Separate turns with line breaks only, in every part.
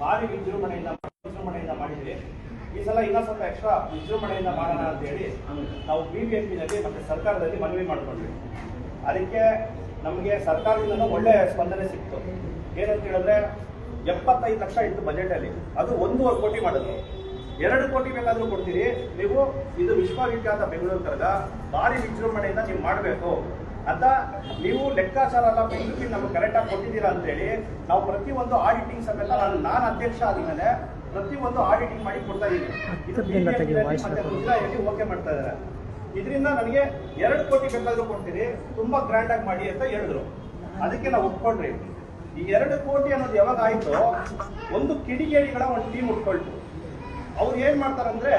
ಭಾರಿ ವಿಜೃಂಭಣೆಯಿಂದ ವಿಜೃಂಭಣೆಯಿಂದ ಮಾಡಿದ್ವಿ. ಈ ಸಲ ಇನ್ನೊಂದು ಸ್ವಲ್ಪ ಎಕ್ಸ್ಟ್ರಾ ವಿಜೃಂಭಣೆಯಿಂದ ಮಾಡೋಣ ಅಂತ ಹೇಳಿ ನಾವು ಬಿ ಬಿ ಎಂ ಪಿನಲ್ಲಿ ಮತ್ತೆ ಸರ್ಕಾರದಲ್ಲಿ ಮನವಿ ಮಾಡಿಕೊಂಡ್ವಿ. ಅದಕ್ಕೆ ನಮಗೆ ಸರ್ಕಾರದಿಂದ ಒಳ್ಳೆ ಸ್ಪಂದನೆ ಸಿಕ್ತು. ಏನಂತ ಹೇಳಿದ್ರೆ ಎಪ್ಪತ್ತೈದು ಲಕ್ಷ ಇತ್ತು ಬಜೆಟಲ್ಲಿ ಅದು ಒಂದೂವರೆ ಕೋಟಿ ಮಾಡಿದ್ರು. ಎರಡು ಕೋಟಿ ಬೇಕಾದರೂ ಕೊಡ್ತೀರಿ. ನೀವು ಇದು ವಿಶ್ವವಿಖ್ಯಾತ ಬೆಂಗಳೂರು ಕರ್ಗ ಭಾರಿ ವಿಜೃಂಭಣೆಯಿಂದ ನೀವು ಮಾಡಬೇಕು. ಅಂತ ನೀವು ಲೆಕ್ಕಾಚಾರ ಎಲ್ಲ ಬೆಂಗಳೂರಿಗೆ ನಮ್ಗೆ ಕರೆಕ್ಟಾಗಿ ಕೊಟ್ಟಿದ್ದೀರಾ ಅಂತೇಳಿ ನಾವು ಪ್ರತಿಯೊಂದು ಆಡಿಟಿಂಗ್ ಸಮೇತ ನಾನು ನಾನು ಅಧ್ಯಕ್ಷ ಆದ್ಮೇಲೆ ಪ್ರತಿಯೊಂದು ಆಡಿಟಿಂಗ್ ಮಾಡಿ ಕೊಡ್ತಾ ಇದ್ದೀನಿ. ಓಕೆ ಮಾಡ್ತಾ ಇದ್ದಾರೆ. ಇದರಿಂದ ನನಗೆ ಎರಡು ಕೋಟಿ ಬೇಕಾದರೂ ಕೊಡ್ತೀರಿ ತುಂಬಾ ಗ್ರ್ಯಾಂಡ್ ಆಗಿ ಮಾಡಿ ಅಂತ ಹೇಳಿದ್ರು. ಅದಕ್ಕೆ ನಾವು ಒಪ್ಕೊಂಡ್ರಿ ಈ ಎರಡು ಕೋಟಿ ಅನ್ನೋದು ಯಾವಾಗ ಆಯ್ತು ಒಂದು ಕಿಡಿಗೇಡಿಗಳ ಒಂದು ಟೀಮ್ ಉಟ್ಕೊಳ್ತು. ಅವ್ರು ಏನ್ ಮಾಡ್ತಾರಂದ್ರೆ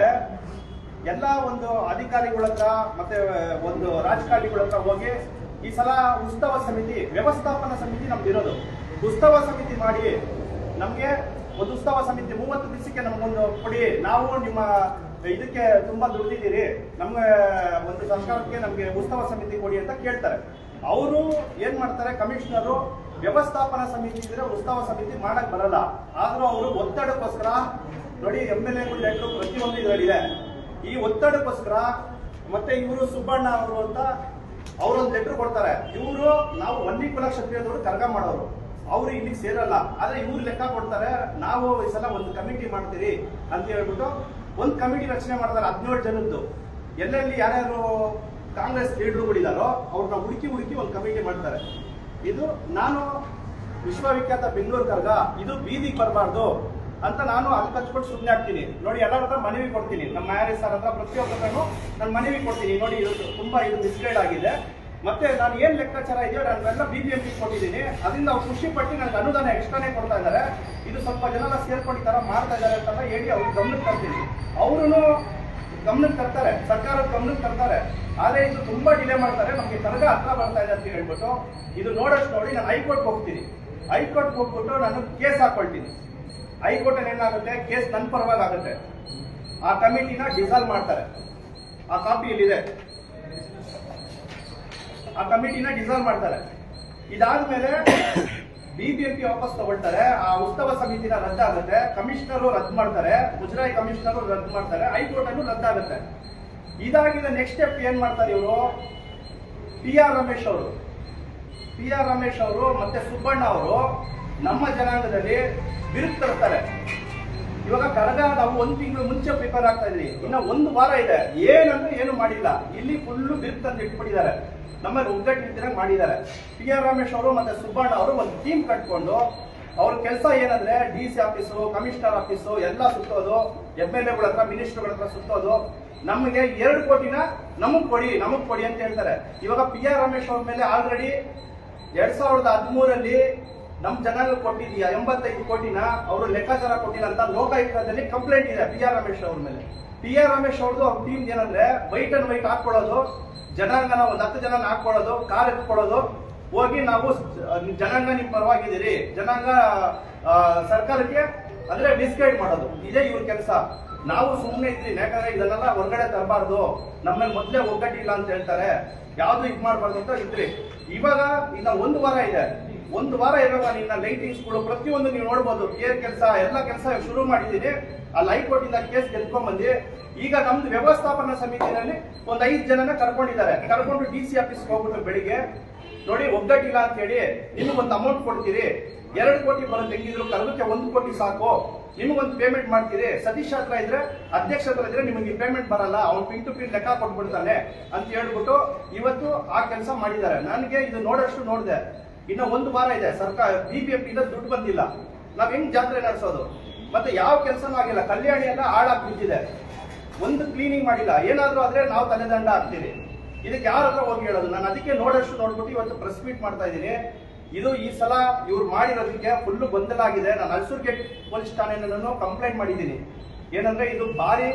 ಎಲ್ಲ ಒಂದು ಅಧಿಕಾರಿಗಳ ಹತ್ರ ಮತ್ತೆ ಒಂದು ರಾಜಕಾರಣಿಗಳ ಹತ್ರ ಹೋಗಿ ಈ ಸಲ ಉತ್ಸವ ಸಮಿತಿ, ವ್ಯವಸ್ಥಾಪನಾ ಸಮಿತಿ ನಮ್ದು ಇರೋದು. ಉತ್ಸವ ಸಮಿತಿ ಮಾಡಿ ನಮ್ಗೆ ಒಂದು ಉತ್ಸವ ಸಮಿತಿ ಮೂವತ್ತು ದಿವಸಕ್ಕೆ ನಮಗೊಂದು ಕೊಡಿ. ನಾವು ನಿಮ್ಮ ಇದಕ್ಕೆ ತುಂಬಾ ದುಡ್ಡಿದ್ದೀರಿ ನಮ್ಗೆ ಒಂದು ಸರ್ಕಾರಕ್ಕೆ ನಮ್ಗೆ ಉತ್ಸವ ಸಮಿತಿ ಕೊಡಿ ಅಂತ ಕೇಳ್ತಾರೆ. ಅವರು ಏನ್ ಮಾಡ್ತಾರೆ? ಕಮಿಷನರು ವ್ಯವಸ್ಥಾಪನಾ ಸಮಿತಿ ಇದ್ರೆ ಉತ್ಸವ ಸಮಿತಿ ಮಾಡಕ್ ಬರಲ್ಲ. ಆದ್ರೂ ಅವರು ಒತ್ತಡಕ್ಕೋಸ್ಕರ ನೋಡಿ ಎಂ ಎಲ್ ಎಗಳು ಪ್ರತಿಯೊಂದು ಇದರಲ್ಲಿದೆ. ಈ ಒತ್ತಡಕ್ಕೋಸ್ಕರ ಮತ್ತೆ ಇವರು ಸುಬ್ಬಣ್ಣ ಅವರು ಅಂತ ಅವರೊಂದು ಲೆಟರ್ ಕೊಡ್ತಾರೆ. ಇವರು ನಾವು ವನ್ನಿ ಕುಲ ಕ್ಷತ್ರಿಯದವರು ಕರ್ಗ ಮಾಡೋರು. ಅವ್ರು ಇಲ್ಲಿಗೆ ಸೇರಲ್ಲ. ಆದ್ರೆ ಇವ್ರು ಲೆಕ್ಕ ಕೊಡ್ತಾರೆ, ನಾವು ಈ ಸಲ ಒಂದು ಕಮಿಟಿ ಮಾಡ್ತೀರಿ ಅಂತ ಹೇಳ್ಬಿಟ್ಟು ಒಂದು ಕಮಿಟಿ ರಚನೆ ಮಾಡ್ತಾರೆ ಹದಿನೇಳು ಜನದ್ದು. ಎಲ್ಲೆಲ್ಲಿ ಯಾರ್ಯಾರು ಕಾಂಗ್ರೆಸ್ ಲೀಡರ್ಗಳಿದಾರೋ ಅವ್ರನ್ನ ಹುಡುಕಿ ಹುಡುಕಿ ಒಂದು ಕಮಿಟಿ ಮಾಡ್ತಾರೆ. ಇದು ನಾನು ವಿಶ್ವವಿಖ್ಯಾತ ಬೆಂಗಳೂರು ಕರ್ಗ, ಇದು ಬೀದಿಗೆ ಬರಬಾರ್ದು. ಅಂತ ನಾನು ಅದು ಕಚ್ಕೊಂಡು ಸುಮ್ಮನೆ ಆಗ್ತೀನಿ ನೋಡಿ, ಎಲ್ಲರ ಹತ್ರ ಮನವಿ ಕೊಡ್ತೀನಿ. ನಮ್ಮ ಮ್ಯಾರೇಜ್ ಸರ್ ಹತ್ರ ಪ್ರತಿಯೊಬ್ಬರನ್ನು ನಾನು ಮನವಿ ಕೊಡ್ತೀನಿ. ನೋಡಿ ತುಂಬಾ ಇದು ಮಿಸ್ಗೈಡ್ ಆಗಿದೆ. ಮತ್ತೆ ನಾನು ಏನ್ ಲೆಕ್ಕಾಚಾರ ಇದೆಯೋ ನಾನೆಲ್ಲ ಬಿ ಬಿ ಎಂ ಪಿ ಕೊಟ್ಟಿದ್ದೀನಿ. ಅದರಿಂದ ಅವ್ರು ಖುಷಿ ಪಟ್ಟು ನನಗೆ ಅನುದಾನ ಎಕ್ಸ್ಟ್ರಾನೇ ಕೊಡ್ತಾ ಇದ್ದಾರೆ. ಇದು ಸ್ವಲ್ಪ ಜನ ಸೇರ್ಕೊಂಡು ಈ ತರ ಮಾಡ್ತಾ ಇದ್ದಾರೆ ಅಂತ ಹೇಳಿ ಅವ್ರು ಗಮನಕ್ಕೆ ತರ್ತೀನಿ. ಅವರು ಗಮನಕ್ಕೆ ತರ್ತಾರೆ. ಸರ್ಕಾರದ ಗಮನಕ್ಕೆ ತರ್ತಾರೆ. ಆದ್ರೆ ಇದು ತುಂಬಾ ಡಿಲೇ ಮಾಡ್ತಾರೆ. ನಮಗೆ ತರಗ ಹತ್ರ ಬರ್ತಾ ಇದೆ ಅಂತ ಹೇಳ್ಬಿಟ್ಟು ಇದು ನೋಡೋಷ್ಟು ನೋಡಿ ನಾನು ಹೈಕೋರ್ಟ್ ಹೋಗ್ತೀನಿ. ಹೈಕೋರ್ಟ್ ಹೋಗ್ಬಿಟ್ಟು ನಾನು ಕೇಸ್ ಹಾಕೊಳ್ತೀನಿ. ಹೈಕೋರ್ಟ್ ಅಲ್ಲಿ ಏನಾಗುತ್ತೆ? ಕೇಸ್ ನನ್ನ ಪರವಾಗಿ ಆಗುತ್ತೆ. ಆ ಕಮಿಟಿನ ಡಿಸಾಲ್ವ್ ಮಾಡ್ತಾರೆ. ಆ ಕಾಪಿ ಇಲ್ಲಿದೆ ಆ ಕಮಿಟಿನ ಡಿಸಾಲ್ವ್ ಮಾಡ್ತಾರೆ. ಇದಾದ್ಮೇಲೆ ಬಿಬಿಎಂಪಿ ವಾಪಸ್ ತಗೊಳ್ತಾರೆ. ಆ ಉತ್ಸವ ಸಮಿತಿನ ರದ್ದಾಗುತ್ತೆ ಕಮಿಷನರು ರದ್ದು ಮಾಡ್ತಾರೆ. ಮುಜರಾಯಿ ಕಮಿಷನರು ರದ್ದು ಮಾಡ್ತಾರೆ. ಹೈಕೋರ್ಟ್ ಅನ್ನು ರದ್ದಾಗುತ್ತೆ ಇದಾಗಿದ ನೆಕ್ಸ್ಟ್ ಸ್ಟೆಪ್ ಏನ್ ಮಾಡ್ತಾರೆ ಇವರು? ಪಿ ಆರ್ ರಮೇಶ್ ಅವರು. ಪಿ ಆರ್ ರಮೇಶ್ ಅವರು ಮತ್ತೆ ಸುಬ್ಬಣ್ಣ ಅವರು ನಮ್ಮ ಜನಾಂಗದಲ್ಲಿ ಬಿರುಕು ತರ್ತಾರೆ ಇವಾಗ ಕರಗ ನಾವು ಒಂದು ತಿಂಗಳು ಮುಂಚೆ ಪ್ರಿಪೇರ್ ಆಗ್ತಾ ಇದ್ವಿ. ಇನ್ನ ಒಂದು ವಾರ ಇದೆ. ಏನಂದ್ರೆ ಏನು ಮಾಡಿಲ್ಲ. ಇಲ್ಲಿ ಫುಲ್ಲು ಬಿರುಕು ತಂದು ಇಟ್ಬಿಟ್ಟಿದ್ದಾರೆ ನಮ್ಮಲ್ಲಿ ಒಗ್ಗಟ್ಟಿನ ಮಾಡಿದ್ದಾರೆ. ಪಿ ಆರ್ ರಮೇಶ್ ಅವರು ಮತ್ತೆ ಸುಬ್ಬಣ್ಣ ಅವರು ಒಂದು ಟೀಮ್ ಕಟ್ಕೊಂಡು ಅವ್ರ ಕೆಲಸ ಏನಂದ್ರೆ D C office commissioner office ಎಲ್ಲ ಸುತ್ತೋದು. ಎಂ ಎಲ್ ಎಗಳ ಹತ್ರ ಮಿನಿಸ್ಟರ್ಗಳ ಹತ್ರ ಸುತ್ತೋದು. ನಮಗೆ ಎರಡು ಕೋಟಿನ ನಮಗ್ ಕೊಡಿ ನಮಗ್ ಕೊಡಿ ಅಂತ ಹೇಳ್ತಾರೆ. ಇವಾಗ ಪಿ ಆರ್ ರಮೇಶ್ ಅವ್ರ ಮೇಲೆ ಆಲ್ರೆಡಿ ಎರಡ್ ಸಾವಿರದ ಹದಿಮೂರಲ್ಲಿ ನಮ್ ಜನಾಂಗ ಕೊಟ್ಟಿದೀಯ? ಎಂಬತ್ತೈದು ಕೋಟಿನ? ಅವರು ಲೆಕ್ಕಾಚಾರ ಕೊಟ್ಟಿಲ್ಲ ಅಂತ ಲೋಕಾಯುಕ್ತದಲ್ಲಿ ಕಂಪ್ಲೇಂಟ್ ಇದೆ ಪಿ ಆರ್ ರಮೇಶ್ ಅವ್ರ ಮೇಲೆ. ಪಿ ಆರ್ ರಮೇಶ್ ಅವ್ರದ್ದು ಅವ್ರ ಟೀಮ್ ಏನಂದ್ರೆ ವೈಟ್ ಅಂಡ್ ವೈಟ್ ಹಾಕೊಳ್ಳೋದು ಜನಾಂಗನ ಒಂದ್ ಹತ್ತು ಜನ ಹಾಕೊಳ್ಳೋದು ಕಾರ್ ಎತ್ಕೊಳ್ಳೋದು. ಹೋಗಿ ನಾವು ಜನಾಂಗ ನಿಮ್ ಪರವಾಗಿದ್ದೀರಿ. ಜನಾಂಗ ಸರ್ಕಾರಕ್ಕೆ ಅಂದ್ರೆ ಡಿಸ್ಗೈಡ್ ಮಾಡೋದು. ಇದೇ ಇವ್ರ ಕೆಲಸ. ನಾವು ಸುಮ್ಮನೆ ಇದ್ರಿ ಯಾಕಂದ್ರೆ ಇದನ್ನೆಲ್ಲ ಹೊರಗಡೆ ತರಬಾರ್ದು. ನಮ್ಮಲ್ಲಿ ಮೊದಲೇ ಒಗ್ಗಟ್ಟಿಲ್ಲ ಅಂತ ಹೇಳ್ತಾರೆ. ಯಾವ್ದು ಇದ್ ಮಾಡಬಾರ್ದು ಅಂತ ಇದ್ರಿ. ಇವಾಗ ಇನ್ನ ಒಂದು ವಾರ ಇದೆ. ಒಂದು ವಾರ ಇರೋಲ್ಲ, ನಿನ್ನ ಲೈಟಿಂಗ್ಸ್ಗಳು ಪ್ರತಿಯೊಂದು ನೀವು ನೋಡ್ಬೋದು. ಏರ್ ಕೆಲಸ, ಎಲ್ಲ ಕೆಲಸ ಶುರು ಮಾಡಿದ್ದೀನಿ ಅಲ್ಲಿ ಹೈಕೋರ್ಟ್ ಇಂದ ಕೇಸ್ ಗೆದ್ಕೊಂಡ್ ಬಂದಿ ಈಗ ನಮ್ದು ವ್ಯವಸ್ಥಾಪನಾ ಸಮಿತಿನಲ್ಲಿ ಒಂದ್ ಐದು ಜನನ ಕರ್ಕೊಂಡಿದ್ದಾರೆ. ಕರ್ಕೊಂಡು ಡಿ ಸಿ ಆಫೀಸ್ಗೆ ಹೋಗ್ಬಿಟ್ಟು ಬೆಳಿಗ್ಗೆ. ನೋಡಿ, ಒಗ್ಗಟ್ಟಿಲ್ಲ ಅಂತ ಹೇಳಿ ನಿಮಗೊಂದು ಅಮೌಂಟ್ ಕೊಡ್ತೀರಿ. ಎರಡು ಕೋಟಿ ಬರೋ ಹೆಂಗಿದ್ರು ಕರ್ಗಕ್ಕೆ ಒಂದು ಕೋಟಿ ಸಾಕು. ನಿಮಗೊಂದು ಪೇಮೆಂಟ್ ಮಾಡ್ತೀರಿ. ಸತೀಶ್ ಹತ್ರ ಇದ್ರೆ, ಅಧ್ಯಕ್ಷ ಹತ್ರ ಇದ್ರೆ ನಿಮಗೆ ಪೇಮೆಂಟ್ ಬರಲ್ಲ. ಅವ್ನು ಪಿನ್ ಟು ಪಿನ್ ಲೆಕ್ಕ ಕೊಟ್ಬಿಡ್ತಾನೆ ಅಂತ ಹೇಳ್ಬಿಟ್ಟು ಇವತ್ತು ಆ ಕೆಲಸ ಮಾಡಿದ್ದಾರೆ. ನನಗೆ ಇದು ನೋಡೋಷ್ಟು ನೋಡಿದೆ. ಇನ್ನು ಒಂದು ವಾರ ಇದೆ. ಸರ್ಕಾರ ಬಿ ಪಿ ಎಫ್ ಇಂದ ದುಡ್ಡು ಬಂದಿಲ್ಲ. ನಾವ್ ಹೆಂಗ್ ಜಾತ್ರೆ ನಡೆಸೋದು? ಮತ್ತೆ ಯಾವ ಕೆಲಸನೂ ಆಗಿಲ್ಲ. ಕಲ್ಯಾಣಿ ಎಲ್ಲ ಹಾಳಾಗಿ ಬಿದ್ದಿದೆ. ಒಂದು ಕ್ಲೀನಿಂಗ್ ಮಾಡಿಲ್ಲ. ಏನಾದ್ರೂ ಆದ್ರೆ ನಾವು ತಲೆದಂಡ ಆಗ್ತೀವಿ ಇದಕ್ಕೆ ಯಾರ ಹತ್ರ ಹೋಗಿ ಹೇಳೋದು? ನಾನು ಅದಕ್ಕೆ ನೋಡೋಷ್ಟು ನೋಡ್ಬಿಟ್ಟು ಇವತ್ತು ಪ್ರೆಸ್ ಮೀಟ್ ಮಾಡ್ತಾ ಇದ್ದೀನಿ. ಇದು ಈ ಸಲ ಇವ್ರು ಮಾಡಿರೋದಕ್ಕೆ ಫುಲ್ಲು ಗೊಂದಲ ಆಗಿದೆ. ನಾನು ಅಲ್ಸೂರ್ ಗೇಟ್ ಪೊಲೀಸ್ ಠಾಣೆಯನ್ನು ಕಂಪ್ಲೇಂಟ್ ಮಾಡಿದ್ದೀನಿ. ಏನಂದ್ರೆ ಇದು ಭಾರಿ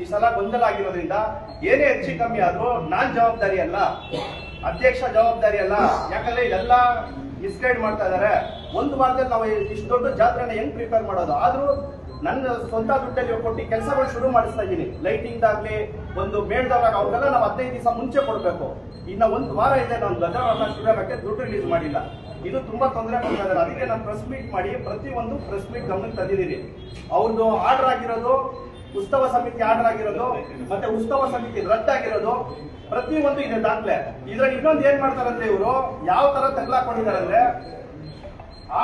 ಈ ಸಲ ಗೊಂದಲ ಆಗಿರೋದ್ರಿಂದ ಏನೇ ಹೆಚ್ಚು ಕಮ್ಮಿ ಆದ್ರೂ ನಾನ್ ಜವಾಬ್ದಾರಿ ಅಲ್ಲ. ಅಧ್ಯಕ್ಷ ಜವಾಬ್ದಾರಿ ಅಲ್ಲ. ಯಾಕಂದ್ರೆ ಇದೆಲ್ಲ ಮಿಸ್ಗೈಡ್ ಮಾಡ್ತಾ ಇದಾರೆ. ಒಂದು ವಾರದಲ್ಲಿ ನಾವು ಇಷ್ಟು ದೊಡ್ಡ ಜಾತ್ರೆನ ಹೆಂಗ್ ಪ್ರಿಪೇರ್ ಮಾಡೋದು? ಆದ್ರೂ ನನ್ನ ಸ್ವಂತ ದುಡ್ಡಲ್ಲಿ ಕೊಟ್ಟು ಕೆಲಸಗಳು ಶುರು ಮಾಡಿಸ್ತಾ ಇದ್ದೀನಿ. ಲೈಟಿಂಗ್ ಆಗ್ಲಿ, ಒಂದು ಮೇಳ್ದವ್ರಾಗ ಅವ್ರಿಗೆಲ್ಲ ನಾವು ಹದಿನೈದು ದಿವಸ ಮುಂಚೆ ಕೊಡ್ಬೇಕು. ಇನ್ನ ಒಂದು ವಾರ ಇದೆ ನಾನು ಧ್ವಜವನ್ನ ಶುರು ಆಗಕ್ಕೆ ದುಡ್ಡು ರಿಲೀಸ್ ಮಾಡಿಲ್ಲ. ಇದು ತುಂಬಾ ತೊಂದರೆ ಕೊಡ್ತಾ ಇದ್ದಾರೆ ಅದಕ್ಕೆ ನಾನು ಪ್ರೆಸ್ ಮೀಟ್ ಮಾಡಿ ಪ್ರತಿ ಒಂದು ಪ್ರೆಸ್ ಮೀಟ್ ಗಮನಕ್ಕೆ ತಂದಿದ್ದೀನಿ. ಅವ್ರದ್ದು ಆರ್ಡರ್ ಆಗಿರೋದು ಉತ್ಸವ ಸಮಿತಿ ಆರ್ಡರ್ ಆಗಿರೋದು, ಮತ್ತೆ ಉತ್ಸವ ಸಮಿತಿ ರದ್ದಾಗಿರೋದು ಪ್ರತಿ ಒಂದು ಇದೆ ದಾಖಲೆ. ಇದ್ರಲ್ಲಿ ಇನ್ನೊಂದು ಏನ್ ಮಾಡ್ತಾರಂದ್ರೆ ಇವರು, ಯಾವ ತರ ತಗ್ಲಾಕೊಂಡಿದ್ದಾರೆ ಅಂದ್ರೆ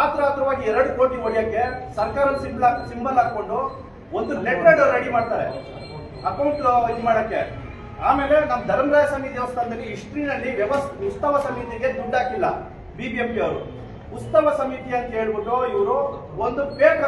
ಆತ್ರ ಹತ್ರವಾಗಿ ಎರಡು ಕೋಟಿ ಹೊಡೆಯಕ್ಕೆ ಸರ್ಕಾರ ಸಿಂಬಲ್ ಸಿಂಬಲ್ ಹಾಕೊಂಡು ಒಂದು ಲೆಟರ್ ರೆಡಿ ಮಾಡ್ತಾರೆ ಅಕೌಂಟ್ ಇದು ಮಾಡಕ್ಕೆ. ಆಮೇಲೆ ನಮ್ಮ ಧರ್ಮರಾಯ ಸಮಿತಿ ದೇವಸ್ಥಾನದಲ್ಲಿ ಹಿಸ್ಟ್ರಿನಲ್ಲಿ ವ್ಯವಸ್ಥೆ ಉತ್ಸವ ಸಮಿತಿಗೆ ದುಡ್ಡು ಹಾಕಿಲ್ಲ ಬಿಬಿಎಂಪಿ ಅವರು. ಉತ್ಸವ ಸಮಿತಿ ಅಂತ ಹೇಳ್ಬಿಟ್ಟು ಇವರು ಒಂದು ಫೇಕ್